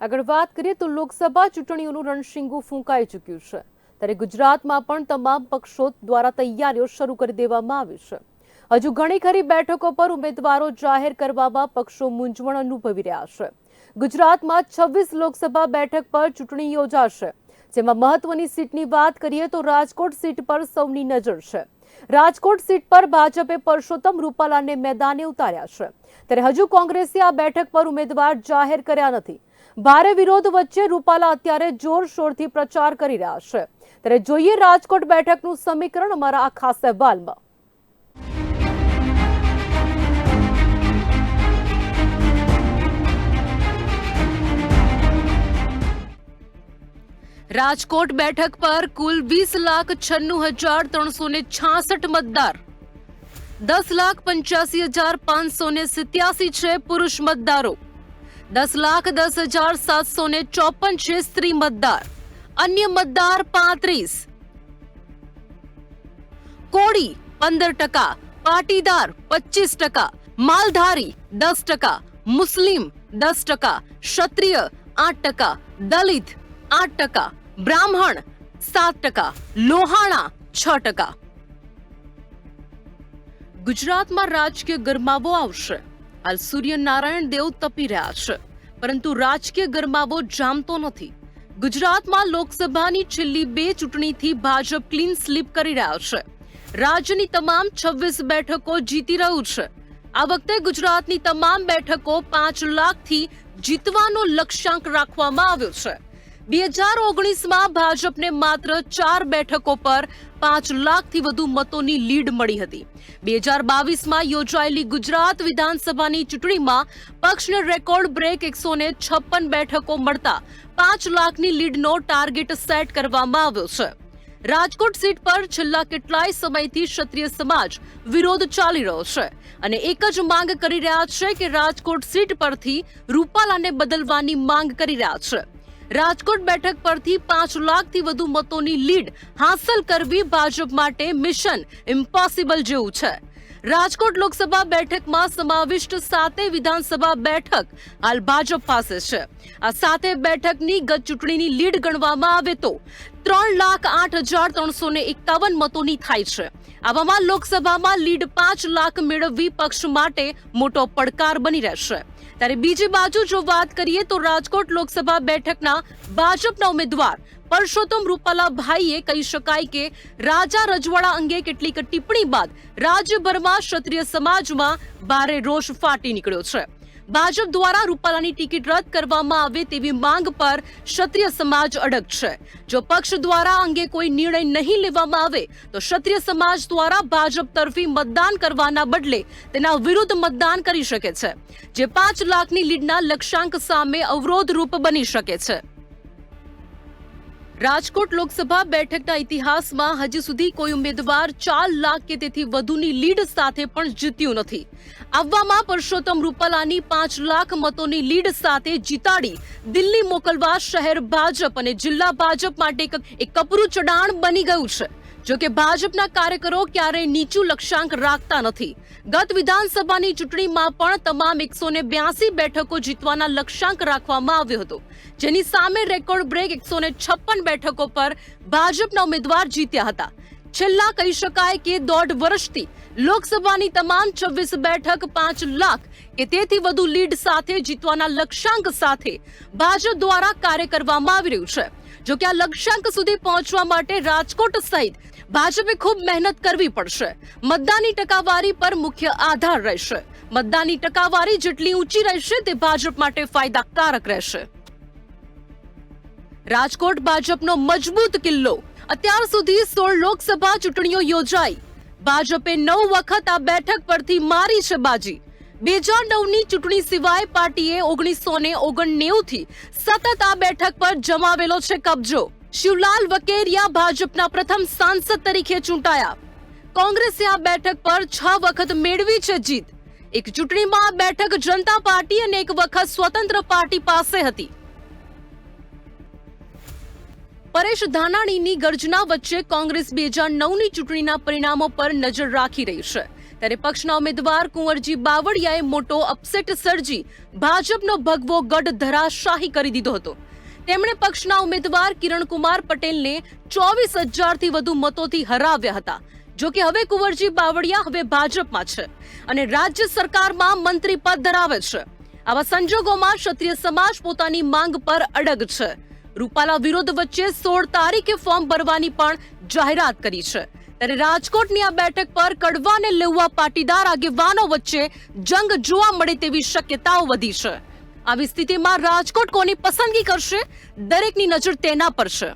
આગળ વાત કરીએ તો લોકસભા ચૂંટણીઓનું રણશીંગું ફૂંકાઈ ચૂક્યું છે. ત્યારે ગુજરાતમાં પણ તમામ પક્ષો દ્વારા તૈયારીઓ શરૂ કરી દેવામાં આવી છે. હજુ ઘણી ખરી બેઠકો પર ઉમેદવારો જાહેર કરવામાં પક્ષો મૂંઝવણ અનુભવી રહ્યા છે. ગુજરાતમાં છવ્વીસ લોકસભા બેઠક પર ચૂંટણી યોજાશે. જેમાં મહત્વની સીટની વાત કરીએ તો રાજકોટ સીટ પર સૌની નજર છે. રાજકોટ સીટ પર ભાજપે પરસોત્તમ રૂપાલાને મેદાને ઉતાર્યા છે. ત્યારે હજુ કોંગ્રેસે આ બેઠક પર ઉમેદવાર જાહેર કર્યા નથી. ભારે વિરોધ વચ્ચે રૂપાલા અત્યારે જોરશોરથી પ્રચાર કરી રહ્યા છે. ત્યારે જોઈએ રાજકોટ બેઠકનું સમીકરણ અમારા આ ખાસ અહેવાલમાં. રાજકોટ બેઠક પર કુલ વીસ લાખ છન્નું હજાર ત્રણસો ને છાસઠ મતદાર. દસ લાખ પંચ્યાસી હજાર પાંચસો ને સિત્યાસી છે પુરુષ મતદારો. દસ લાખ દસ હજાર સાતસો ને ચોપન છે સ્ત્રી મતદાર. અન્ય મતદાર પાંત્રીસ. કોડી પંદર ટકા, પાટીદાર પચીસ ટકા, માલધારી દસ ટકા, મુસ્લિમ દસ ટકા, ક્ષત્રિય આઠ ટકા, દલિત આઠ ટકા, બ્રાહ્મણ સાત ટકા, લોહાણા છ ટકા. ગુજરાતમાં રાજકીય ગરમાવો આવશે. હાલ સૂર્યનારાયણ દેવ તપી રહ્યા છે. પરંતુ રાજકીય ગરમાવો જામતો નથી. ગુજરાતમાં લોકસભાની છેલ્લી બે ચૂંટણીથી ભાજપ ક્લીન સ્લીપ કરી રહ્યા છે. રાજ્યની તમામ છવ્વીસ બેઠકો જીતી રહ્યું છે. આ વખતે ગુજરાતની તમામ બેઠકો પાંચ લાખથી જીતવાનો લક્ષ્યાંક રાખવામાં આવ્યો છે. બે હજાર ઓગણીસમાં ભાજપને માત્ર ચાર બેઠકો પર પાંચ લાખથી વધુ મતોની લીડ મળી હતી. બે હજાર બાવીસમાં યોજાયેલી ગુજરાત વિધાનસભાની ચૂંટણીમાં પક્ષને રેકોર્ડ બ્રેક એકસો ને છપ્પન બેઠકો મળતા પાંચ લાખની લીડનો ટાર્ગેટ સેટ કરવામાં આવ્યો છે. રાજકોટ સીટ પર છેલ્લા કેટલાય સમયથી ક્ષત્રિય સમાજ વિરોધ ચાલી રહ્યો છે અને એક જ માંગ કરી રહ્યા છે કે રાજકોટ સીટ પરથી રૂપાલાને બદલવાની માંગ કરી રહ્યા છે. રાજકોટ બેઠક પરથી પાંચ લાખથી વધુ મતોની લીડ હાંસલ કરવી ભાજપ માટે મિશન ઇમ્પોસિબલ જેવું છે. રાજકોટ લોકસભા બેઠકમાં સમાવિષ્ટ સાતે વિધાનસભા બેઠક હાલ ભાજપ પાસે છે. આ સાતે બેઠકની ગત ચૂંટણીની લીડ ગણવામાં આવે તો ત્રણ લાખ આઠ હજાર ત્રણસો ને એકાવન મતોની થાય છે. આવામાં લોકસભામાં લીડ પાંચ લાખ મેળવવી પક્ષ માટે મોટો પડકાર બની રહેશે. ત્યારે બીજી બાજુ જો વાત કરીએ તો રાજકોટ લોકસભા બેઠકના ભાજપના ઉમેદવાર પરસોત્તમ રૂપાલા ભાઈએ કહી શકાય કે રાજા રજવાડા અંગે કેટલીક ટિપ્પણી બાદ રાજ્યભરમાં ક્ષત્રિય સમાજમાં ભારે રોષ ફાટી નીકળ્યો છે. ભાજપ દ્વારા રૂપાલાની ટિકિટ રદ કરવામાં આવે તેવી માંગ પર ક્ષત્રિય સમાજ અડગ છે. જો પક્ષ દ્વારા અંગે કોઈ નિર્ણય નહીં લેવામાં આવે, તો ક્ષત્રિય સમાજ દ્વારા ભાજપ તરફી મતદાન કરવાના બદલે તેના વિરુદ્ધ મતદાન કરી શકે છે, જે પાંચ લાખની લીડના લક્ષ્યાંક સામે અવરોધરૂપ બની શકે છે. રાજકોટ લોકસભા બેઠકના ઇતિહાસમાં હજી સુધી કોઈ ઉમેદવાર ચાર લાખ કે તેથી વધુની લીડ સાથે પણ જીત્યું નથી. આવવામાં પરસોત્તમ રૂપાલાની પાંચ લાખ મતોની લીડ સાથે જીતાડી દિલ્હી મોકલવા શહેર ભાજપ અને જિલ્લા ભાજપ માટે એક કપરું ચડાણ બની ગયું છે. જો કે ભાજપના કાર્યકરો ક્યારેય નીચું લક્ષ્યાંક રાખતા નથી. ગત વિધાનસભાની ચૂંટણીમાં પણ તમામ એકસો ને બ્યાસી બેઠકો જીતવાના લક્ષ્યાંક રાખવામાં આવ્યો હતો. જેની સામે રેકોર્ડ બ્રેક એકસો ને છપ્પન બેઠકો પર ભાજપના ઉમેદવાર જીત્યા હતા. છેલ્લા કહી શકાય કે દોઢ વર્ષથી લોકસભાની તમામ છવ્વીસ બેઠક પાંચ લાખ કે તેથી વધુ લીડ સાથે જીતવાના લક્ષ્યાંક સાથે ભાજપ દ્વારા કાર્ય કરવામાં આવી રહ્યું છે. જો કે આ લક્ષ્યાંક સુધી પહોંચવા માટે રાજકોટ સહિત ભાજપે ખૂબ મહેનત કરવી પડશે. મતદાનની ટકાવારી પર મુખ્ય આધાર રહેશે. મતદાનની ટકાવારી જેટલી ઊંચી રહેશે, તે ભાજપ માટે ફાયદાકારક રહેશે. રાજકોટ ભાજપનો મજબૂત કિલ્લો. અત્યાર સુધી સોળ લોકસભા ચૂંટણીઓ યોજાઈ. ભાજપે નવ વખત આ બેઠક પરથી મારી છે બાજી. બે હજાર નવની ચૂંટણી સિવાય પાર્ટીએ ઓગણીસો ને ઓગણનેવું થી સતત આ બેઠક પર જમાવેલો છે કબજો. શિવલાલ વકેરિયા ભાજપના પ્રથમ સાંસદ તરીકે ચૂંટાયા. કોંગ્રેસે આ બેઠક પર છ વખત મેળવી છે જીત. એક ચૂંટણીમાં બેઠક જનતા પાર્ટી અને એક વખત સ્વતંત્ર પાર્ટી પાસે હતી. પરેશ ધાનાણીની ગર્જના વચ્ચે કોંગ્રેસ બે હજાર નવની ચૂંટણીના પરિણામો પર નજર રાખી રહી છે. ત્યારે પક્ષના ઉમેદવાર કુંવરજી બાવળિયાએ મોટો અપસેટ સર્જી ભાજપનો ભગવો ગઢ ધરાશાહી કરી દીધો હતો. તેમણે પક્ષના ઉમેદવાર કિરણકુમાર પટેલને ચોવીસ હજારથી વધુ મતોથી હરાવ્યા હતા. જો કે હવે કુંવરજી બાવળિયા હવે ભાજપમાં છે અને રાજ્ય સરકારમાં મંત્રી પદ ધરાવે છે. આવા સંજોગોમાં ક્ષત્રિય સમાજ પોતાની માંગ પર અડગ છે. રૂપાલા વિરોધ વચ્ચે સોળ તારીખે ફોર્મ ભરવાની પણ જાહેરાત કરી છે. ત્યારે રાજકોટની આ બેઠક પર કડવા અને લેઉવા પાટીદાર આગેવાનો વચ્ચે જંગ જોવા મળે તેવી શક્યતાઓ વધી છે. આવી સ્થિતિમાં રાજકોટ કોની પસંદગી કરશે? દરેકની નજર તેના પર છે.